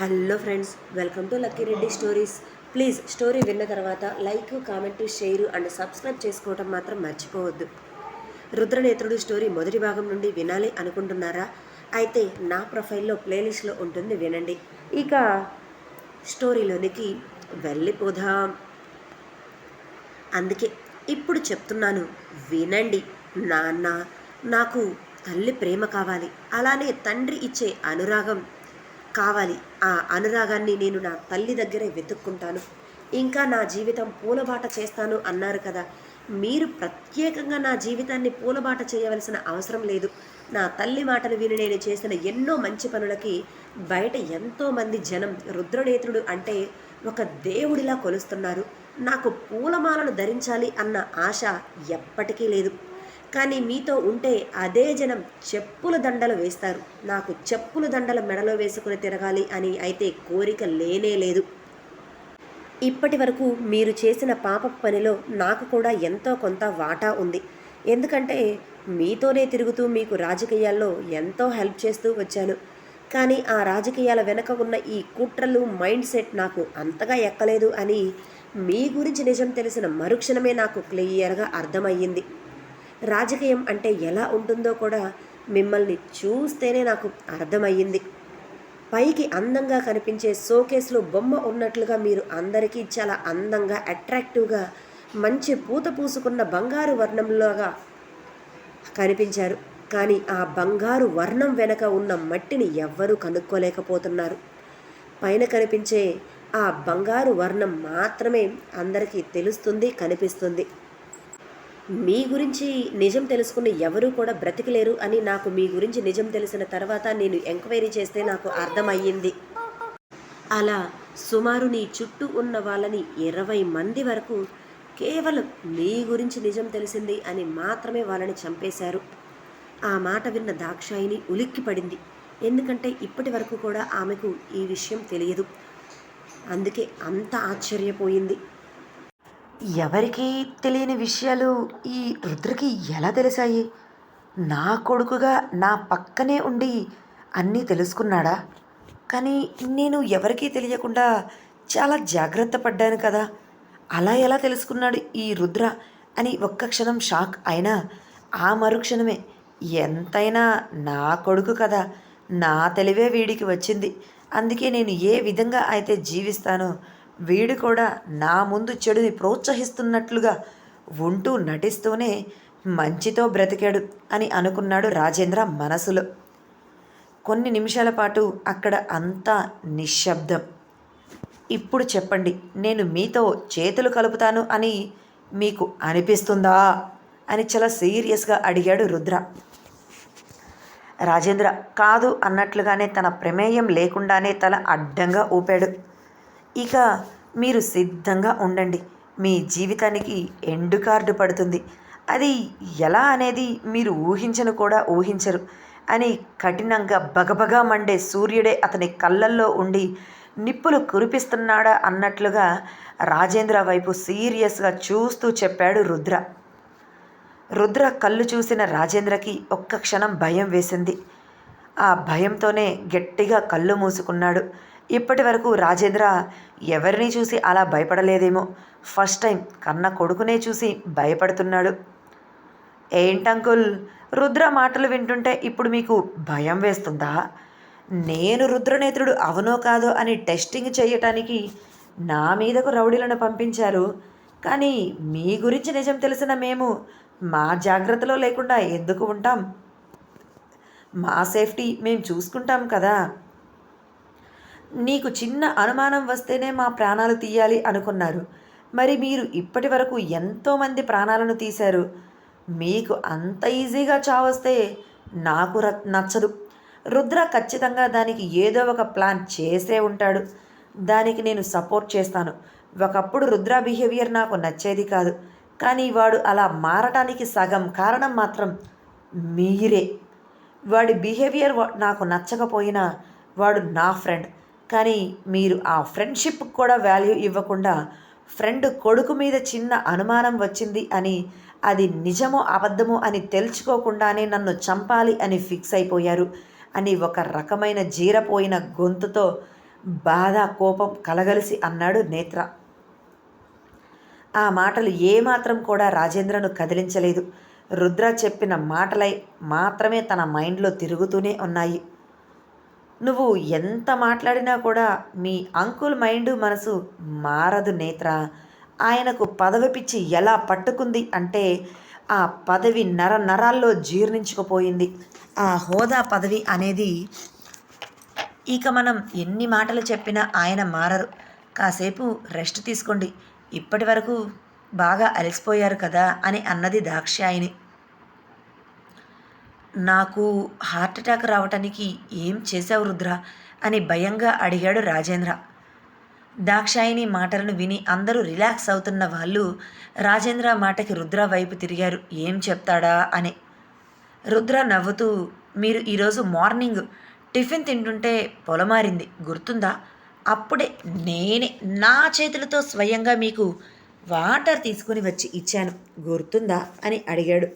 Hello friends welcome to Lucky Reddy stories. Please story విన్న తర్వాత like comment share and subscribe చేసుకోవటం మాత్రం మర్చిపోవద్దు. రుద్రనేత్రుడు స్టోరీ మొదటి భాగం నుండి వినాలి అనుకుంటున్నారా? అయితే నా ప్రొఫైల్లో ప్లేలిస్ట్లో ఉంటుంది వినండి. ఇక స్టోరీలోనికి వెళ్ళిపోదాం. అందుకే ఇప్పుడు చెప్తున్నాను వినండి. నాన్న నాకు తల్లి ప్రేమ కావాలి. అలానే తండ్రి ఇచ్చే అనురాగం కావాలి. ఆ అనురాగాన్ని నేను నా తల్లి దగ్గరే వెతుక్కుంటాను. ఇంకా నా జీవితం పూలబాట చేస్తాను అన్నారు కదా. మీరు ప్రత్యేకంగా నా జీవితాన్ని పూలబాట చేయవలసిన అవసరం లేదు. నా తల్లి మాటలు విని నేను చేసిన ఎన్నో మంచి పనులకి బయట ఎంతోమంది జనం రుద్రనేత్రుడు అంటే ఒక దేవుడిలా కొలుస్తున్నారు. నాకు పూలమాలను ధరించాలి అన్న ఆశ ఎప్పటికీ లేదు. కానీ మీతో ఉంటే అదే జనం చెప్పుల దండలు వేస్తారు. నాకు చెప్పుల దండలు మెడలో వేసుకుని తిరగాలి అని అయితే కోరిక లేనే లేదు. ఇప్పటి వరకు మీరు చేసిన పాప పనిలో నాకు కూడా ఎంతో కొంత వాటా ఉంది. ఎందుకంటే మీతోనే తిరుగుతూ మీకు రాజకీయాల్లో ఎంతో హెల్ప్ చేస్తూ వచ్చాను. కానీ ఆ రాజకీయాల వెనక ఉన్న ఈ కుట్రలు మైండ్ సెట్ నాకు అంతగా ఎక్కలేదు అని మీ గురించి నిజం తెలిసిన మరుక్షణమే నాకు క్లియర్గా అర్థమయ్యింది. రాజకీయం అంటే ఎలా ఉంటుందో కూడా మిమ్మల్ని చూస్తేనే నాకు అర్థమయ్యింది. పైకి అందంగా కనిపించే షోకేస్లో బొమ్మ ఉన్నట్లుగా మీరు అందరికీ చాలా అందంగా అట్రాక్టివ్గా మంచి పూత పూసుకున్న బంగారు వర్ణంలాగా కనిపించారు. కానీ ఆ బంగారు వర్ణం వెనక ఉన్న మట్టిని ఎవ్వరూ కనుక్కోలేకపోతున్నారు. పైన కనిపించే ఆ బంగారు వర్ణం మాత్రమే అందరికీ తెలుస్తుంది కనిపిస్తుంది. మీ గురించి నిజం తెలుసుకున్న ఎవరూ కూడా బ్రతికలేరు అని నాకు మీ గురించి నిజం తెలిసిన తర్వాత నేను ఎంక్వైరీ చేస్తే నాకు అర్థమయ్యింది. అలా సుమారు నీ చుట్టూ ఉన్న వాళ్ళని ఇరవై మంది వరకు కేవలం నీ గురించి నిజం తెలిసింది అని మాత్రమే వాళ్ళని చంపేశారు. ఆ మాట విన్న దాక్షాయిని ఉలిక్కి పడింది. ఎందుకంటే ఇప్పటి వరకు కూడా ఆమెకు ఈ విషయం తెలియదు. అందుకే అంత ఆశ్చర్యపోయింది. ఎవరికీ తెలియని విషయాలు ఈ రుద్రకి ఎలా తెలిసాయి? నా కొడుకుగా నా పక్కనే ఉండి అన్నీ తెలుసుకున్నాడా? కానీ నేను ఎవరికీ తెలియకుండా చాలా జాగ్రత్త పడ్డాను కదా. అలా ఎలా తెలుసుకున్నాడు ఈ రుద్ర అని ఒక్క క్షణం షాక్ అయినా ఆ మరుక్షణమే ఎంతైనా నా కొడుకు కదా నా తెలివే వీడికి వచ్చింది. అందుకే నేను ఏ విధంగా అయితే జీవిస్తానో వీడు కూడా నా ముందు చెడుని ప్రోత్సహిస్తున్నట్లుగా ఉంటూ నటిస్తూనే మంచితో బ్రతికాడు అని అనుకున్నాడు రాజేంద్ర మనసులో. కొన్ని నిమిషాల పాటు అక్కడ అంతా నిశ్శబ్దం. ఇప్పుడు చెప్పండి నేను మీతో చేతులు కలుపుతాను అని మీకు అనిపిస్తుందా? అని చాలా సీరియస్గా అడిగాడు రుద్ర. రాజేంద్ర కాదు అన్నట్లుగానే తన ప్రమేయం లేకుండానే తల అడ్డంగా ఊపాడు. ఇక మీరు సిద్ధంగా ఉండండి. మీ జీవితానికి ఎండు కార్డు పడుతుంది. అది ఎలా అనేది మీరు ఊహించను కూడా ఊహించరు. అని కఠినంగా బగబగా మండే సూర్యుడే అతని కళ్ళల్లో ఉండి నిప్పులు కురిపిస్తున్నాడా అన్నట్లుగా రాజేంద్ర వైపు సీరియస్గా చూస్తూ చెప్పాడు రుద్ర. రుద్ర కళ్ళు చూసిన రాజేంద్రకి ఒక్క క్షణం భయం వేసింది. ఆ భయంతోనే గట్టిగా కళ్ళు మూసుకున్నాడు. ఇప్పటి వరకు రాజేంద్ర ఎవరిని చూసి అలా భయపడలేదేమో? ఫస్ట్ టైం కన్న కొడుకునే చూసి భయపడుతున్నాడు. ఏంటంకుల్ రుద్ర మాటలు వింటుంటే ఇప్పుడు మీకు భయం వేస్తుందా? నేను రుద్రనేత్రుడు అవునో కాదో అని టెస్టింగ్ చేయటానికి నా మీదకు రౌడీలను పంపించారు. కానీ మీ గురించి నిజం తెలిసిన మేము మా జాగ్రత్తలో లేకుండా ఎందుకు ఉంటాం? మా సేఫ్టీ మేము చూసుకుంటాం కదా. నీకు చిన్న అనుమానం వస్తేనే మా ప్రాణాలు తీయాలి అనుకున్నారు. మరి మీరు ఇప్పటి వరకు ఎంతోమంది ప్రాణాలను తీశారు. మీకు అంత ఈజీగా చావస్తే నాకు ర నచ్చదు. రుద్ర ఖచ్చితంగా దానికి ఏదో ఒక ప్లాన్ చేసే ఉంటాడు. దానికి నేను సపోర్ట్ చేస్తాను. ఒకప్పుడు రుద్ర బిహేవియర్ నాకు నచ్చేది కాదు. కానీ వాడు అలా మారటానికి సగం కారణం మాత్రం మీరే. వాడి బిహేవియర్ నాకు నచ్చకపోయినా వాడు నా ఫ్రెండ్. కానీ మీరు ఆ ఫ్రెండ్షిప్ కూడా వాల్యూ ఇవ్వకుండా ఫ్రెండ్ కొడుకు మీద చిన్న అనుమానం వచ్చింది అని అది నిజమో అబద్ధమో అని తెలుసుకోకుండానే నన్ను చంపాలి అని ఫిక్స్ అయిపోయారు అని ఒక రకమైన జీరపోయిన గొంతుతో బాధ కోపం కలగలిసి అన్నాడు నేత్ర. ఆ మాటలు ఏమాత్రం కూడా రాజేంద్రను కదిలించలేదు. రుద్ర చెప్పిన మాటలై మాత్రమే తన మైండ్లో తిరుగుతూనే ఉన్నాయి. నువ్వు ఎంత మాట్లాడినా కూడా మీ అంకుల్ మైండ్ మనసు మారదు నేత్ర. ఆయనకు పదవి పిచ్చి ఎలా పట్టుకుంది అంటే ఆ పదవి నర నరాల్లో జీర్ణించుకుపోయింది. ఆ హోదా పదవి అనేది ఇక మనం ఎన్ని మాటలు చెప్పినా ఆయన మారరు. కాసేపు రెస్ట్ తీసుకోండి. ఇప్పటి వరకు బాగా అలసిపోయారు కదా అని అన్నది దాక్షాయిని నాకు హార్ట్ అటాక్ రావటానికి ఏం చేశావు రుద్ర? అని భయంగా అడిగాడు రాజేంద్ర. దాక్షాయిని మాటలను విని అందరూ రిలాక్స్ అవుతున్న వాళ్ళు రాజేంద్ర మాటకి రుద్ర వైపు తిరిగారు. ఏం చెప్తాడా అని. రుద్ర నవ్వుతూ మీరు ఈరోజు మార్నింగ్ టిఫిన్ తింటుంటే పొలమారింది. గుర్తుందా? అప్పుడే నేనే నా చేతులతో స్వయంగా మీకు వాటర్ తీసుకుని వచ్చి ఇచ్చాను. గుర్తుందా? అని అడిగాడు.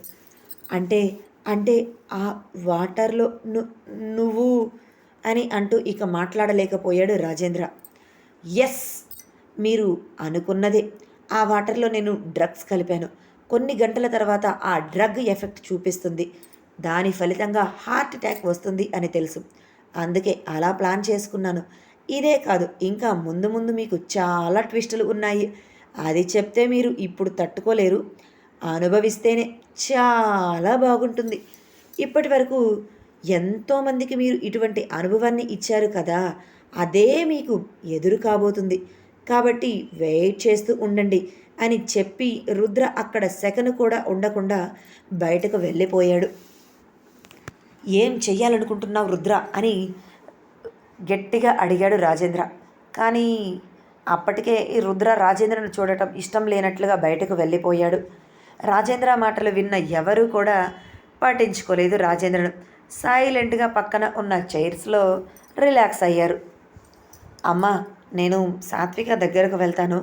అంటే అంటే ఆ వాటర్లో ను నువ్వు అని అంటూ ఇక మాట్లాడలేకపోయాడు రాజేంద్ర. ఎస్ మీరు అనుకున్నదే. ఆ వాటర్లో నేను డ్రగ్స్ కలిపాను. కొన్ని గంటల తర్వాత ఆ డ్రగ్ ఎఫెక్ట్ చూపిస్తుంది. దాని ఫలితంగా హార్ట్ అటాక్ వస్తుంది అని తెలుసు. అందుకే అలా ప్లాన్ చేసుకున్నాను. ఇదే కాదు ఇంకా ముందు ముందు మీకు చాలా ట్విస్టులు ఉన్నాయి. అది చెప్తే మీరు ఇప్పుడు తట్టుకోలేరు. అనుభవిస్తేనే చాలా బాగుంటుంది. ఇప్పటి వరకు ఎంతోమందికి మీరు ఇటువంటి అనుభవాన్ని ఇచ్చారు కదా అదే మీకు ఎదురు కాబోతుంది. కాబట్టి వెయిట్ చేస్తూ ఉండండి అని చెప్పి రుద్ర అక్కడ సెకను కూడా ఉండకుండా బయటకు వెళ్ళిపోయాడు. ఏం చెయ్యాలనుకుంటున్నావు రుద్ర అని గట్టిగా అడిగాడు రాజేంద్ర. కానీ అప్పటికే ఈ రుద్ర రాజేంద్రను చూడటం ఇష్టం లేనట్లుగా బయటకు వెళ్ళిపోయాడు. రాజేంద్ర మాటలు విన్న ఎవరూ కూడా పాటించుకోలేదు రాజేంద్రను సైలెంట్గా పక్కన ఉన్న చైర్స్లో రిలాక్స్ అయ్యారు. అమ్మ నేను సాత్విక దగ్గరకు వెళ్తాను.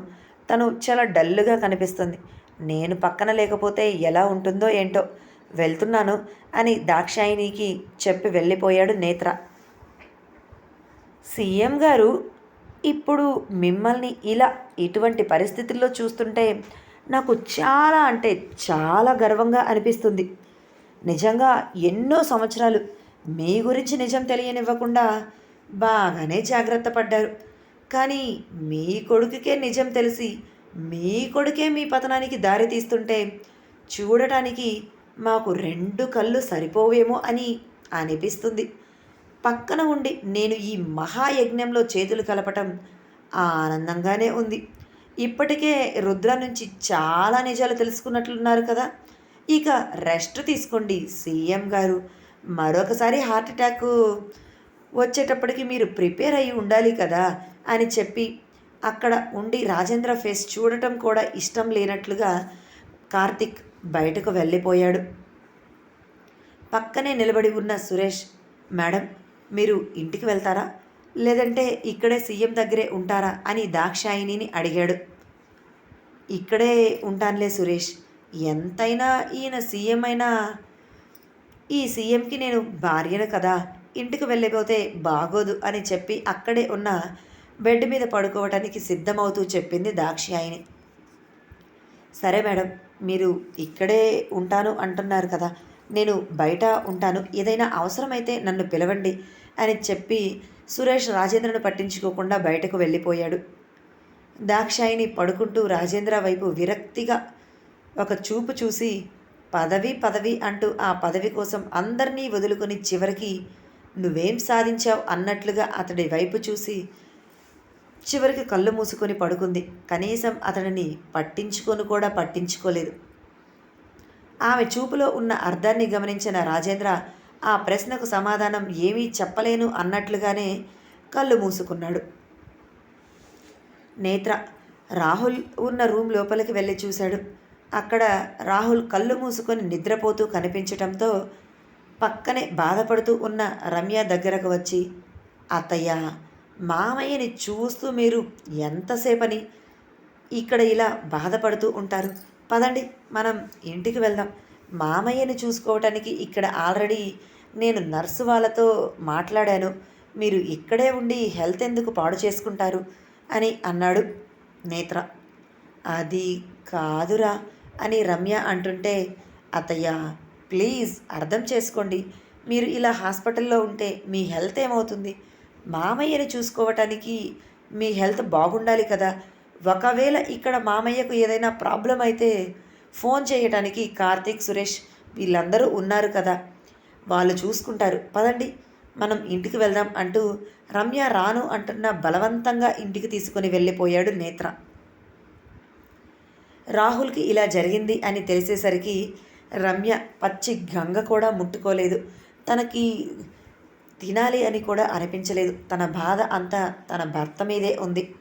తను చాలా డల్లుగా కనిపిస్తుంది. నేను పక్కన లేకపోతే ఎలా ఉంటుందో ఏంటో వెళ్తున్నాను అని దాక్షాయినికి చెప్పి వెళ్ళిపోయాడు నేత్ర. సీఎం గారు ఇప్పుడు మిమ్మల్ని ఇలా ఇటువంటి పరిస్థితుల్లో చూస్తుంటే నాకు చాలా అంటే చాలా గర్వంగా అనిపిస్తుంది. నిజంగా ఎన్నో సంవత్సరాలు మీ గురించి నిజం తెలియనివ్వకుండా బాగానే జాగ్రత్త పడ్డారు. కానీ మీ కొడుకుకే నిజం తెలిసి మీ కొడుకే మీ పతనానికి దారి తీస్తుంటే చూడటానికి మాకు రెండు కళ్ళు సరిపోవేమో అని అనిపిస్తుంది. పక్కన ఉండి నేను ఈ మహాయజ్ఞంలో చేతులు కలపటం ఆనందంగానే ఉంది. ఇప్పటికే రుద్ర నుంచి చాలా నిజాలు తెలుసుకున్నట్లున్నారు కదా. ఇక రెస్ట్ తీసుకోండి సీఎం గారు. మరొకసారి హార్ట్ అటాక్ వచ్చేటప్పటికి మీరు ప్రిపేర్ అయ్యి ఉండాలి కదా అని చెప్పి అక్కడ ఉండి రాజేంద్ర ఫేస్ చూడటం కూడా ఇష్టం లేనట్లుగా కార్తిక్ బయటకు వెళ్ళిపోయాడు. పక్కనే నిలబడి ఉన్న సురేష్ మేడం మీరు ఇంటికి వెళ్తారా? లేదంటే ఇక్కడే సీఎం దగ్గరే ఉంటారా? అని దాక్షాయినిని అడిగాడు. ఇక్కడే ఉంటానులే సురేష్. ఎంతైనా ఈయన సీఎం అయినా ఈ సీఎంకి నేను భార్యను కదా. ఇంటికి వెళ్ళిపోతే బాగోదు అని చెప్పి అక్కడే ఉన్న బెడ్ మీద పడుకోవటానికి సిద్ధమవుతూ చెప్పింది దాక్షాయిని సరే మేడం మీరు ఇక్కడే ఉంటాను అంటున్నారు కదా. నేను బయట ఉంటాను. ఏదైనా అవసరమైతే నన్ను పిలవండి అని చెప్పి సురేష్ రాజేంద్రను పట్టించుకోకుండా బయటకు వెళ్ళిపోయాడు. దాక్షాయిని పడుకుంటూ రాజేంద్ర వైపు విరక్తిగా ఒక చూపు చూసి పదవి పదవి అంటూ ఆ పదవి కోసం అందరినీ వదులుకొని చివరికి నువ్వేం సాధించావు అన్నట్లుగా అతడి వైపు చూసి చివరికి కళ్ళు మూసుకొని పడుకుంది. కనీసం అతడిని పట్టించుకొని కూడా పట్టించుకోలేదు. ఆమె చూపులో ఉన్న అర్థాన్ని గమనించిన రాజేంద్ర ఆ ప్రశ్నకు సమాధానం ఏమీ చెప్పలేను అన్నట్లుగానే కళ్ళు మూసుకున్నాడు. నేత్ర. రాహుల్ ఉన్న రూమ్ లోపలికి వెళ్ళి చూశాడు. అక్కడ రాహుల్ కళ్ళు మూసుకొని నిద్రపోతూ కనిపించటంతో పక్కనే బాధపడుతూ ఉన్న రమ్య దగ్గరకు వచ్చి అత్తయ్య మామయ్యని చూస్తూ మీరు ఎంతసేపని ఇక్కడ ఇలా బాధపడుతూ ఉంటారు? పదండి మనం ఇంటికి వెళ్దాం. మామయ్యని చూసుకోవటానికి ఇక్కడ ఆల్రెడీ నేను నర్సు వాళ్ళతో మాట్లాడాను. మీరు ఇక్కడే ఉండి హెల్త్ ఎందుకు పాడు చేసుకుంటారు? అని అన్నాడు నేత్ర. అది కాదురా అని రమ్య అంటుంటే అత్తయ్య ప్లీజ్ అర్థం చేసుకోండి. మీరు ఇలా హాస్పిటల్లో ఉంటే మీ హెల్త్ ఏమవుతుంది? మామయ్యని చూసుకోవటానికి మీ హెల్త్ బాగుండాలి కదా. ఒకవేళ ఇక్కడ మామయ్యకు ఏదైనా ప్రాబ్లం అయితే ఫోన్ చేయటానికి కార్తీక్ సురేష్ వీళ్ళందరూ ఉన్నారు కదా. వాళ్ళు చూసుకుంటారు. పదండి. మనం ఇంటికి వెళ్దాం అంటూ రమ్య రాను అంటున్న బలవంతంగా ఇంటికి తీసుకొని వెళ్ళిపోయాడు నేత్ర. రాహుల్కి ఇలా జరిగింది అని తెలిసేసరికి రమ్య పచ్చి గంగ కూడా ముట్టుకోలేదు. తనకి తినాలి అని కూడా అనిపించలేదు. తన బాధ అంతా తన భర్త మీదే ఉంది.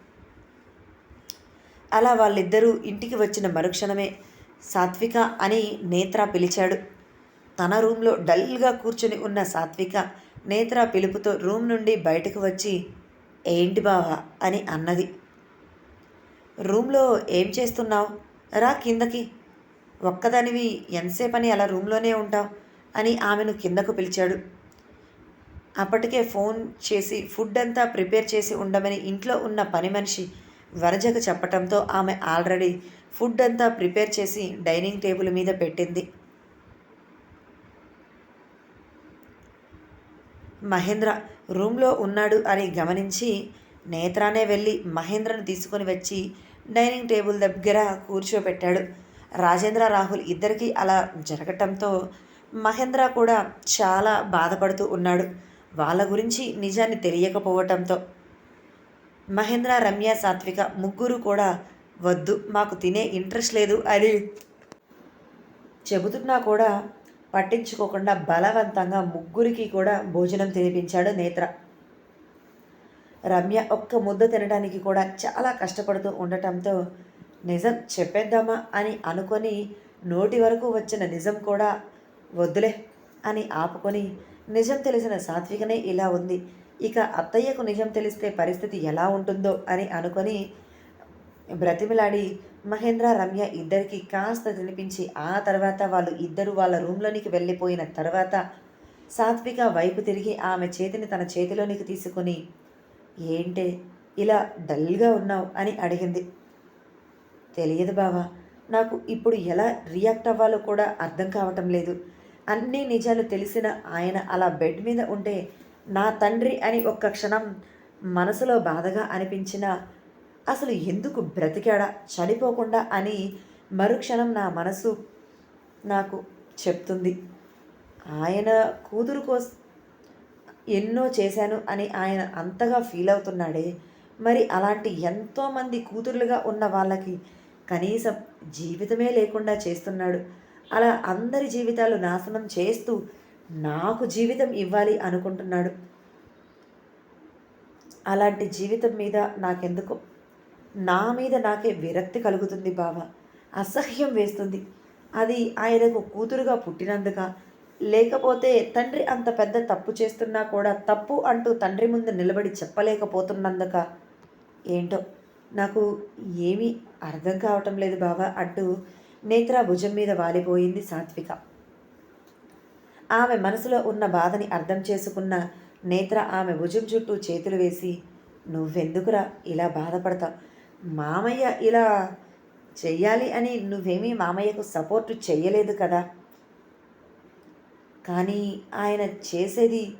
అలా వాళ్ళిద్దరూ ఇంటికి వచ్చిన మరుక్షణమే సాత్విక అని నేత్ర పిలిచాడు. తన రూమ్లో డల్గా కూర్చుని ఉన్న సాత్విక నేత్ర పిలుపుతో రూమ్ నుండి బయటకు వచ్చి ఏంటి బావా? అని అన్నది. రూమ్లో ఏం చేస్తున్నావు? రా కిందకి. ఒక్కదానివి ఎంతసేపు అని అలా రూమ్లోనే ఉంటావు? అని ఆమెను కిందకు పిలిచాడు. అప్పటికే ఫోన్ చేసి ఫుడ్ అంతా ప్రిపేర్ చేసి ఉండమని ఇంట్లో ఉన్న పని మనిషి వరజకు చెప్పటంతో ఆమె ఆల్రెడీ ఫుడ్ అంతా ప్రిపేర్ చేసి డైనింగ్ టేబుల్ మీద పెట్టింది. మహేంద్ర రూమ్లో ఉన్నాడు అని గమనించి నేత్రానే వెళ్ళి మహేంద్రను తీసుకొని వచ్చి డైనింగ్ టేబుల్ దగ్గర కూర్చోబెట్టాడు. రాజేంద్ర రాహుల్ ఇద్దరికీ అలా జరగటంతో మహేంద్ర కూడా చాలా బాధపడుతూ ఉన్నాడు. వాళ్ళ గురించి నిజాన్ని తెలియకపోవటంతో. మహేంద్ర రమ్య సాత్విక ముగ్గురు కూడా వద్దు మాకు తినే ఇంట్రెస్ట్ లేదు అని చెబుతున్నా కూడా పట్టించుకోకుండా బలవంతంగా ముగ్గురికి కూడా భోజనం తినిపించాడు నేత్ర. రమ్య ఒక్క ముద్ద తినడానికి కూడా చాలా కష్టపడుతూ ఉండటంతో నిజం చెప్పేద్దామా? అని అనుకొని నోటి వరకు వచ్చిన నిజం కూడా వద్దులే అని ఆపుకొని నిజం తెలిసిన సాత్వికనే ఇలా ఉంది. ఇక అత్తయ్యకు నిజం తెలిస్తే పరిస్థితి ఎలా ఉంటుందో అని అనుకొని బ్రతిమిలాడి మహేంద్ర రమ్య ఇద్దరికి కాస్త తినిపించి ఆ తర్వాత వాళ్ళు ఇద్దరు వాళ్ళ రూమ్లోనికి వెళ్ళిపోయిన తర్వాత సాత్విక వైపు తిరిగి ఆమె చేతిని తన చేతిలోనికి తీసుకొని ఏంటే ఇలా డల్గా ఉన్నావు? అని అడిగింది. తెలియదు బావా నాకు ఇప్పుడు ఎలా రియాక్ట్ అవ్వాలో కూడా అర్థం కావటం లేదు. అన్ని నిజాలు తెలిసిన ఆయన అలా బెడ్ మీద ఉంటే నా తండ్రి అని ఒక్క క్షణం మనసులో బాధగా అనిపించిన అసలు ఎందుకు బ్రతికాడా చనిపోకుండా అని మరుక్షణం నా మనసు నాకు చెప్తుంది. ఆయన కూతురు కోస్ ఎన్నో చేశాను అని ఆయన అంతగా ఫీల్ అవుతున్నాడే. మరి అలాంటి ఎంతోమంది కూతురులుగా ఉన్న వాళ్ళకి కనీసం జీవితమే లేకుండా చేస్తున్నాడు. అలా అందరి జీవితాలు నాశనం చేస్తూ నాకు జీవితం ఇవ్వాలి అనుకుంటున్నాడు. అలాంటి జీవితం మీద నాకెందుకు నా మీద నాకే విరక్తి కలుగుతుంది బావ. అసహ్యం వేస్తుంది. అది ఆయనకు కూతురుగా పుట్టినందుక. లేకపోతే తండ్రి అంత పెద్ద తప్పు చేస్తున్నా కూడా తప్పు అంటూ తండ్రి ముందు నిలబడి చెప్పలేకపోతున్నందుక. ఏంటో? నాకు ఏమీ అర్థం కావటం లేదు బావా అంటూ నేత్ర భుజం మీద వాలిపోయింది సాత్విక. ఆమె మనసులో ఉన్న బాధని అర్థం చేసుకున్న నేత్ర ఆమె భుజం చుట్టూ చేతులు వేసి నువ్వెందుకురా ఇలా బాధపడతావు? మామయ్య ఇలా చెయ్యాలి అని నువ్వేమీ మామయ్యకు సపోర్టు చెయ్యలేదు కదా. కానీ ఆయన చేసేది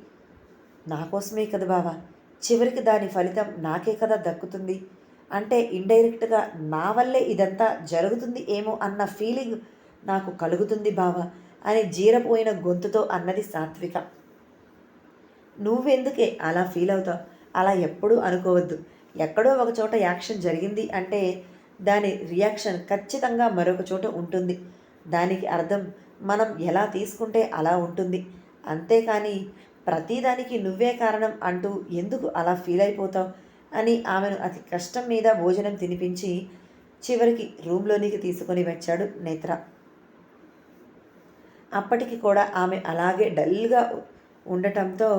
నా కోసమే కదా బావా. చివరికి దాని ఫలితం నాకే కదా దక్కుతుంది. అంటే ఇండైరెక్ట్గా నా వల్లే ఇదంతా జరుగుతుంది ఏమో అన్న ఫీలింగ్ నాకు కలుగుతుంది బావా అని జీరపోయిన గొంతుతో అన్నది సాత్విక. నువ్వెందుకే అలా ఫీల్ అవుతావు? అలా ఎప్పుడూ అనుకోవద్దు. ఎక్కడో ఒక చోట యాక్షన్ జరిగింది అంటే దాని రియాక్షన్ ఖచ్చితంగా మరొక చోట ఉంటుంది. దానికి అర్థం మనం ఎలా తీసుకుంటే అలా ఉంటుంది. అంతేకాని ప్రతిదానికి నువ్వే కారణం అంటూ ఎందుకు అలా ఫీల్ అయిపోతావు? అని ఆమెను అతి కష్టం మీద భోజనం తినిపించి చివరికి రూమ్లోనికి తీసుకొని వచ్చాడు నేత్ర. అప్పటికి కూడా ఆమె అలాగే డల్గా ఉండటంతో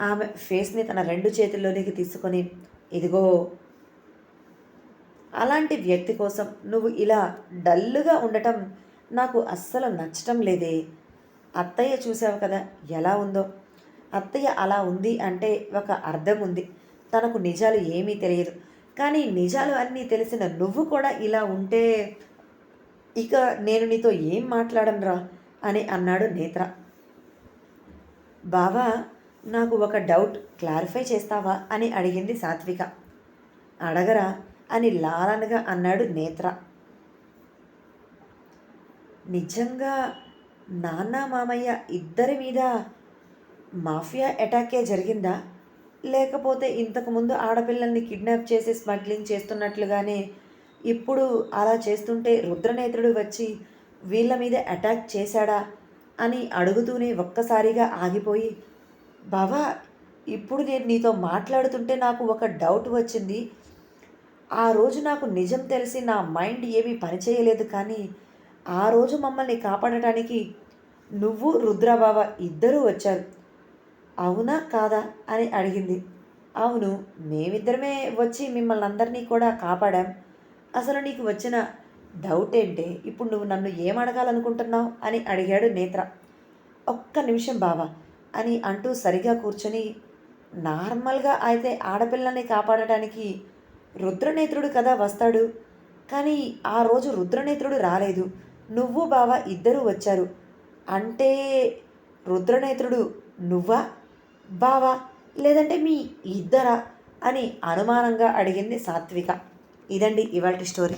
ఆమె ఫేస్ని తన రెండు చేతుల్లోనికి తీసుకొని ఇదిగో అలాంటి వ్యక్తి కోసం నువ్వు ఇలా డల్లుగా ఉండటం నాకు అస్సలు నచ్చటం లేదే. అత్తయ్య చూసావు కదా ఎలా ఉందో. అత్తయ్య అలా ఉంది అంటే ఒక అర్థం ఉంది. తనకు నిజాలు ఏమీ తెలియదు. కానీ నిజాలు అన్నీ తెలిసిన నువ్వు కూడా ఇలా ఉంటే ఇక నేను నీతో ఏం మాట్లాడనురా? అని అన్నాడు నేత్ర. బావా నాకు ఒక డౌట్ క్లారిఫై చేస్తావా అని అడిగింది సాత్విక. అడగరా అని లాలనగా అన్నాడు నేత్ర. నిజంగా నాన్న మామయ్య ఇద్దరి మీద మాఫియా అటాకే జరిగిందా? లేకపోతే ఇంతకుముందు ఆడపిల్లల్ని కిడ్నాప్ చేసి స్మగ్లింగ్ చేస్తున్నట్లుగానే ఇప్పుడు అలా చేస్తుంటే రుద్రనేత్రుడు వచ్చి వీళ్ళ మీద అటాక్ చేశాడా అని అడుగుతూనే ఒక్కసారిగా ఆగిపోయి బావా ఇప్పుడు నేను నీతో మాట్లాడుతుంటే నాకు ఒక డౌట్ వచ్చింది. ఆ రోజు నాకు నిజం తెలిసి నా మైండ్ ఏమీ పనిచేయలేదు కానీ ఆ రోజు మమ్మల్ని కాపాడటానికి నువ్వు రుద్రబావ ఇద్దరూ వచ్చారు. అవునా కాదా అని అడిగింది. అవును మేమిద్దరమే వచ్చి మిమ్మల్ని అందరినీ కూడా కాపాడాం. అసలు నీకు వచ్చిన డౌట్ ఏంటి? ఇప్పుడు నువ్వు నన్ను ఏం అడగాలనుకుంటున్నావు అని అడిగాడు నేత్ర. ఒక్క నిమిషం బావా అని అంటూ సరిగా కూర్చొని నార్మల్గా అయితే ఆడపిల్లని కాపాడటానికి రుద్రనేత్రుడు కదా వస్తాడు. కానీ ఆ రోజు రుద్రనేత్రుడు రాలేదు. నువ్వు బావ ఇద్దరూ వచ్చారు. అంటే రుద్రనేత్రుడు నువ్వా? బావా లేదంటే మీ ఇద్దరా? అని అనుమానంగా అడిగింది సాత్విక. ఇదండి ఇవాటి స్టోరీ.